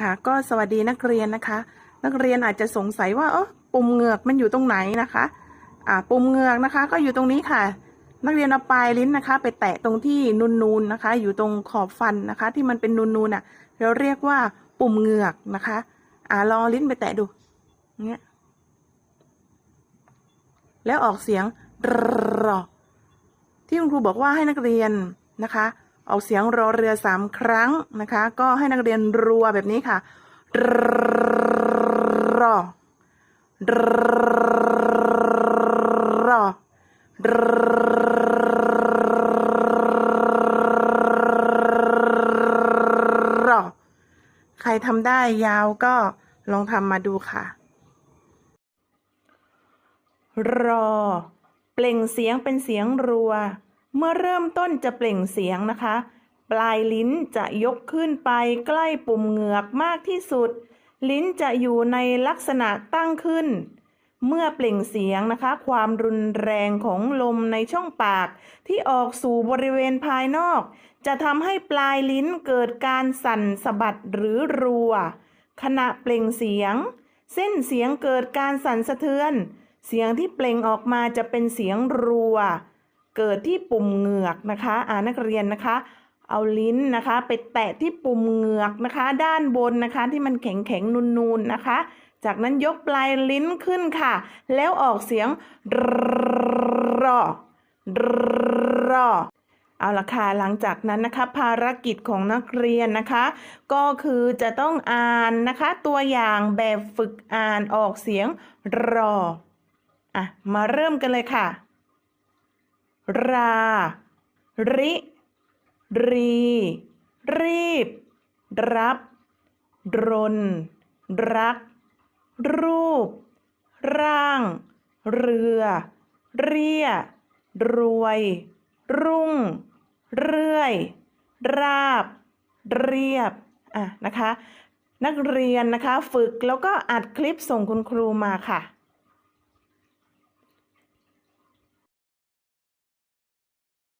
ค่ะ ก็สวัสดีนักเรียนนะคะ นักเรียนอาจจะสงสัยว่าเออปุ่มเหงือกมันอยู่ตรงไหนนะคะ อ่า ปุ่มเหงือกนะคะ ก็อยู่ตรงนี้ค่ะ นักเรียนเอาปลายลิ้นนะคะ ไปแตะตรงที่นูนๆนะคะ อยู่ตรงขอบฟันนะคะ ที่มันเป็นนูนๆอะ เราเรียกว่าปุ่มเหงือกนะคะ อ่าลองลิ้นไปแตะดูเงี้ยแล้วออกเสียงรอที่คุณครูบอกว่าให้นักเรียนนะคะ ออกเสียงรอเรือสามครั้งนะคะ ก็ให้นักเรียนรัวแบบนี้ค่ะรอรอรอใครทำได้ยาวก็ลองทำมาดูค่ะ รอ เปล่งเสียงเป็นเสียงรัว เมื่อเริ่มต้นจะเปล่งเสียงนะคะ ปลายลิ้นจะยกขึ้นไปใกล้ปุ่มเหงือกมากที่สุด ลิ้นจะอยู่ในลักษณะตั้งขึ้น เมื่อเปล่งเสียงนะคะ ความรุนแรงของลมในช่องปาก ที่ออกสู่บริเวณภายนอก จะทำให้ปลายลิ้นเกิดการสั่นสะบัดหรือรัว ขณะเปล่งเสียง เส้นเสียงเกิดการสั่นสะเทือน เสียงที่เปล่งออกมาจะเป็นเสียงรัว เกิดที่ปุ่มเหงือกนะคะอ่านักเรียนนะคะ เอาลิ้นนะคะ ไปแตะที่ปุ่มเหงือกนะคะ ด้านบนนะคะที่มันแข็งแข็งๆนูนๆนะคะ จากนั้นยกปลายลิ้นขึ้นค่ะ แล้วออกเสียงรอรอเอาละค่ะหลังจากนั้นนะคะ ภารกิจของนักเรียนนะคะ ก็คือจะต้องอ่านนะคะ ตัวอย่างแบบฝึกอ่านออกเสียงรออะมาเริ่มกันเลยค่ะ รา ริ รี รีบ รับ รน รัก รูป ร่าง เรือ เรีย รวย รุ่ง เรื่อย ราบ เรียบ อะนะคะ นักเรียนนะคะ ฝึกแล้วก็อัดคลิปส่งคุณครูมาค่ะ